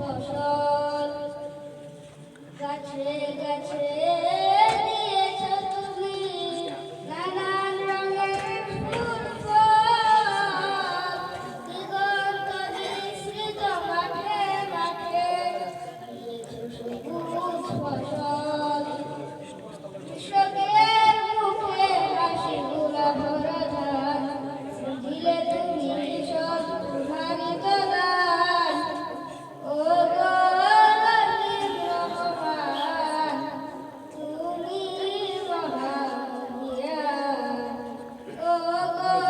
ফসল। গাছে গাছে Hello.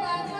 Gracias.